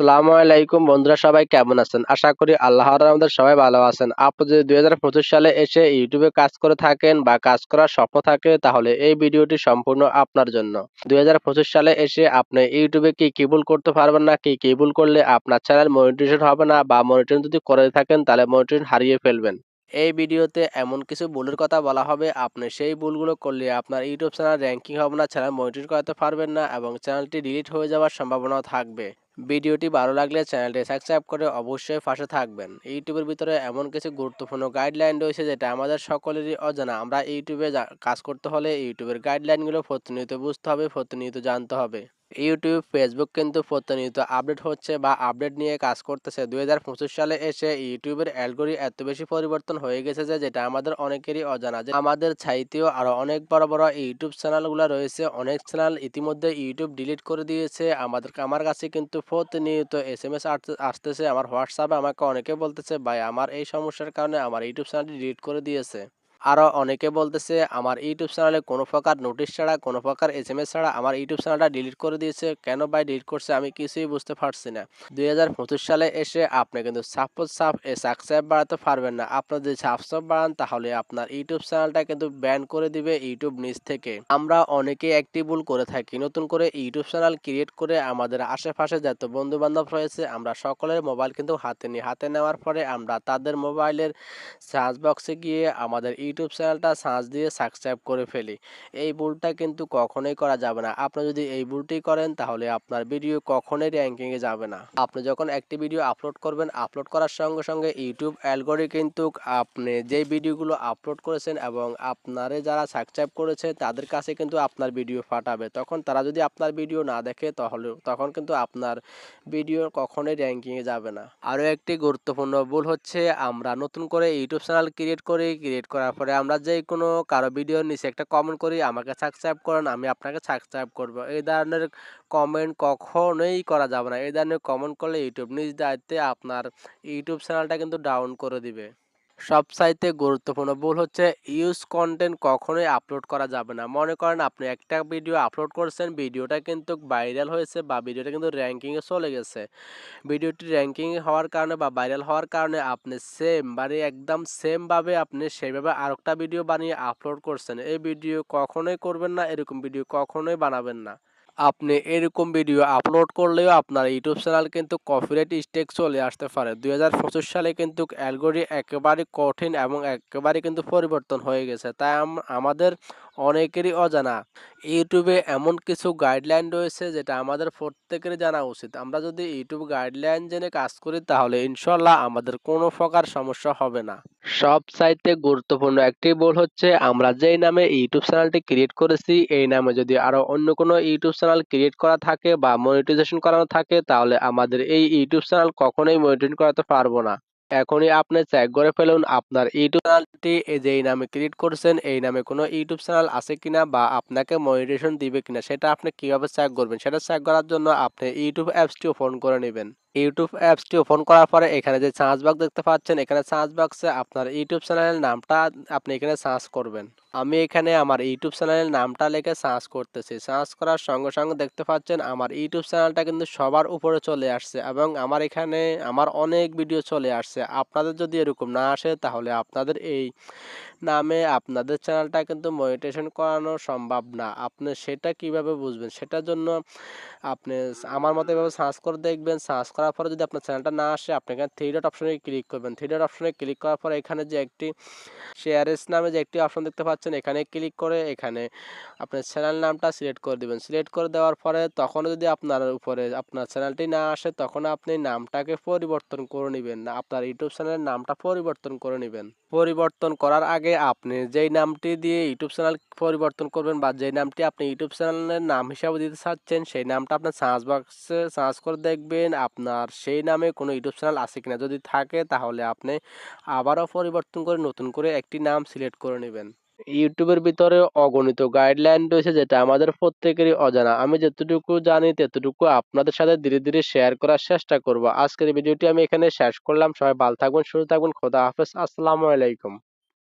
আসসালামু আলাইকুম বন্ধুরা, সবাই কেমন আছেন? আশা করি আল্লাহর আমাদের সবাই ভালো আছেন। আপনি যদি দুই হাজার পঁচিশ সালে এসে ইউটিউবে কাজ করে থাকেন বা কাজ করার স্বপ্ন থাকে, তাহলে এই ভিডিওটি সম্পূর্ণ আপনার জন্য। দুই হাজার পঁচিশ সালে এসে আপনি ইউটিউবে কি কি ভুল করতে পারবেন না, কি কি ভুল করলে আপনার চ্যানেল মনিটাইজেশন হবে না বা মনিটাইজেশন যদি করে থাকেন, তাহলে মনিটাইজেশন হারিয়ে ফেলবেন। এই ভিডিওতে এমন কিছু ভুলের কথা বলা হবে। আপনি সেই ভুলগুলো করলে আপনার ইউটিউব চ্যানেল র্যাঙ্কিং হবে না চ্যানেল মনিটর করাতে পারবেন না এবং চ্যানেলটি ডিলিট হয়ে যাওয়ার সম্ভাবনাও থাকবে। ভিডিওটি ভালো লাগলে চ্যানেলটি সাবস্ক্রাইব করে অবশ্যই পাশে থাকবেন। ইউটিউবের ভিতরে এমন কিছু গুরুত্বপূর্ণ গাইডলাইন রয়েছে যেটা আমাদের সকলেরই অজানা। আমরা ইউটিউবে কাজ করতে হলে ইউটিউবের গাইডলাইনগুলো প্রতিনিয়ত বুঝতে হবে, প্রতিনিয়ত জানতে হবে। ইউটিউব ফেসবুক কিন্তু প্রতিনিয়ত আপডেট হচ্ছে বা আপডেট নিয়ে কাজ করতেছে। দু হাজার পঁচিশ সালে এসে ইউটিউবের অ্যালগোরি এত বেশি পরিবর্তন হয়ে গেছে যে যেটা আমাদের অনেকেরই অজানা। যে আমাদের চাইতেও আরও অনেক বড় বড় ইউটিউব চ্যানেলগুলো রয়েছে। অনেক চ্যানেল ইতিমধ্যে ইউটিউব ডিলিট করে দিয়েছে। আমাদের, আমার কাছে কিন্তু প্রতিনিয়ত এস এম এস আসতেছে। আমার হোয়াটসঅ্যাপে আমাকে অনেকে বলতেছে, ভাই, আমার এই সমস্যার কারণে আমার ইউটিউব চ্যানেলটি ডিলিট করে দিয়েছে। আরও অনেকে বলতেছে, আমার ইউটিউব চ্যানেলে কোনো প্রকার নোটিশ ছাড়া, কোনো প্রকার এস ছাড়া আমার ইউটিউব চ্যানেলটা ডিলিট করে দিয়েছে। কেন ভাই ডিলিট করছে? আমি কিছুই বুঝতে পারছি না। দুই হাজার পঁচিশ সালে এসে আপনি কিন্তু সাপোজ সাপ সাবস্ক্রাইব বাড়াতে পারবেন না। আপনার যদি সাবস্ক্রাইব বাড়ান, তাহলে আপনার ইউটিউব চ্যানেলটা কিন্তু ব্যান করে দিবে ইউটিউব নিজ থেকে। আমরা অনেকে একটি ভুল করে থাকি। নতুন করে ইউটিউব চ্যানেল ক্রিয়েট করে আমাদের আশেপাশে যত বন্ধু বান্ধব রয়েছে, আমরা সকলের মোবাইল কিন্তু হাতে নিই হাতে নেওয়ার পরে আমরা তাদের মোবাইলের সার্চ বক্সে গিয়ে আমাদের ইউটিউব চ্যানেলটা সার্চ দিয়ে সাবস্ক্রাইব করে ফেলি। এই ভুলটা কিন্তু কখনোই করা যাবে না। আপনি যদি এই ভুলটি করেন, তাহলে আপনার ভিডিও কখনোই র্যাঙ্কিংয়ে যাবে না। আপনি যখন একটি ভিডিও আপলোড করবেন আপলোড করার সঙ্গে সঙ্গে ইউটিউব অ্যালগোরি কিন্তু আপনি যেই ভিডিওগুলো আপলোড করেছেন এবং আপনারে যারা সাবস্ক্রাইব করেছে, তাদের কাছে কিন্তু আপনার ভিডিও পাঠাবে তখন তারা যদি আপনার ভিডিও না দেখে, তাহলে, তখন কিন্তু আপনার ভিডিও কখনোই র্যাঙ্কিংয়ে যাবে না। আরও একটি গুরুত্বপূর্ণ ভুল হচ্ছে, আমরা নতুন করে ইউটিউব চ্যানেল ক্রিয়েট করি। ক্রিয়েট করার পরে আমরা যে কোনো কারও ভিডিওর নিচে একটা কমেন্ট করি, আমাকে সাবস্ক্রাইব করেন, আমি আপনাকে সাবস্ক্রাইব করব। এই ধরনের কমেন্ট কখনোই করা যাবে না। এই ধরনের কমেন্ট করলে ইউটিউব নিজ দায়িত্বে আপনার ইউটিউব চ্যানেলটা কিন্তু ডাউন করে দিবে। সবচাইতে গুরুত্বপূর্ণ ভুল হচ্ছে ইউজ কন্টেন্ট কখনোই আপলোড করা যাবে না। মনে করেন আপনি একটা ভিডিও আপলোড করছেন ভিডিওটা কিন্তু ভাইরাল হয়েছে বা ভিডিওটা কিন্তু র্যাঙ্কিংয়ে চলে গেছে। ভিডিওটি র্যাঙ্কিং হওয়ার কারণে বা ভাইরাল হওয়ার কারণে আপনি সেম মানে একদম সেমভাবে আপনি সেইভাবে আরেকটা ভিডিও বানিয়ে আপলোড করছেন। এই ভিডিও কখনোই করবেন না, এরকম ভিডিও কখনোই বানাবেন না। আপনি এরকম ভিডিও আপলোড করলেও আপনার ইউটিউব চ্যানেল কিন্তু কপিরাইট স্টেক চলে আসতে পারে। দুই হাজার পঁচিশ সালে কিন্তু অ্যালগোরি একেবারে কঠিন এবং একেবারে কিন্তু পরিবর্তন হয়ে গেছে। তাই আমাদের অনেকেরই অজানা ইউটিউবে এমন কিছু গাইডলাইন রয়েছে যেটা আমাদের প্রত্যেকের জানা উচিত। আমরা যদি ইউটিউব গাইডলাইন জেনে কাজ করি তাহলে ইনশাল্লাহ আমাদের কোনো প্রকার সমস্যা হবে না। সব সাইতে গুরুত্বপূর্ণ একটি বল হচ্ছে, আমরা যেই নামে ইউটিউব চ্যানেলটি ক্রিয়েট করেছি, এই নামে যদি আরও অন্য কোনো ইউটিউব চ্যানেল ক্রিয়েট করা থাকে বা মনিটাইজেশন করানো থাকে, তাহলে আমাদের এই ইউটিউব চ্যানেল কখনোই মনিটাইজ করাতে পারব না। এখনই আপনি চেক করে ফেলুন আপনার ইউটিউব চ্যানেলটি যেই নামে ক্রিয়েট করছেন, এই নামে কোনো ইউটিউব চ্যানেল আছে কিনা বা আপনাকে মনিটেশন দিবে কিনা, সেটা আপনি কীভাবে চেক করবেন? সেটা চেক করার জন্য আপনি ইউটিউব অ্যাপসটি ওপেন করে নেবেন। ইউটিউব অ্যাপসটি ওপেন করার পরে এখানে যে সার্চ বক্স দেখতে পাচ্ছেন, এখানে সার্চ বক্সে আপনার ইউটিউব চ্যানেলের নামটা আপনি এখানে সার্চ করবেন। আমি এখানে আমার ইউটিউব চ্যানেলের নামটা লিখে সার্চ করতেছি। সার্চ করার সঙ্গে সঙ্গে দেখতে পাচ্ছেন আমার ইউটিউব চ্যানেলটা কিন্তু সবার উপরে চলে আসছে এবং আমার এখানে আমার অনেক ভিডিও চলে আসছে। আপনাদের যদি এরকম না আসে তাহলে আপনাদের এই নামে আপনাদের চ্যানেলটা কিন্তু মনিটেশন করানো সম্ভব না। আপনি সেটা কীভাবে বুঝবেন? সেটার জন্য আপনি আমার মতো এভাবে সার্চ করে দেখবেন। সার্চ করার পরে যদি আপনার চ্যানেলটা না আসে, আপনি এখানে থ্রি ডট অপশনে ক্লিক করবেন। থ্রি ডট অপশনে ক্লিক করার পরে এখানে যে একটি শেয়ারেস নামে যে একটি অপশন দেখতে পাচ্ছেন এখানে ক্লিক করে এখানে আপনার চ্যানেল নামটা সিলেক্ট করে দেবেন। সিলেক্ট করে দেওয়ার পরে তখন যদি আপনার উপরে আপনার চ্যানেলটি না আসে তখন আপনি নামটাকে পরিবর্তন করে নেবেন না, আপনার ইউটিউব চ্যানেলের নামটা পরিবর্তন করে নেবেন। পরিবর্তন করার আগে আপনি যেই নামটি দিয়ে ইউটিউব চ্যানেল পরিবর্তন করবেন বা যেই নামটি আপনি ইউটিউব চ্যানেলের নাম হিসাবে দিতে চাচ্ছেন, সেই নামটা আপনার সার্চ বক্সে সার্চ করে দেখবেন আপনার সেই নামে কোনো ইউটিউব চ্যানেল আছে কিনা। যদি থাকে তাহলে আপনি আবারও পরিবর্তন করে নতুন করে একটি নাম সিলেক্ট করে নেবেন। ইউটিউবের ভিতরে অগণিত গাইডলাইন রয়েছে যেটা আমাদের প্রত্যেকেরই অজানা। আমি যতটুকু জানি, ততটুকু আপনাদের সাথে ধীরে ধীরে শেয়ার করার চেষ্টা করব। আজকের ভিডিওটি আমি এখানে শেষ করলাম। সবাই ভালো থাকবেন, সুস্থ থাকবেন। খোদা হাফেজ। আসসালামু আলাইকুম।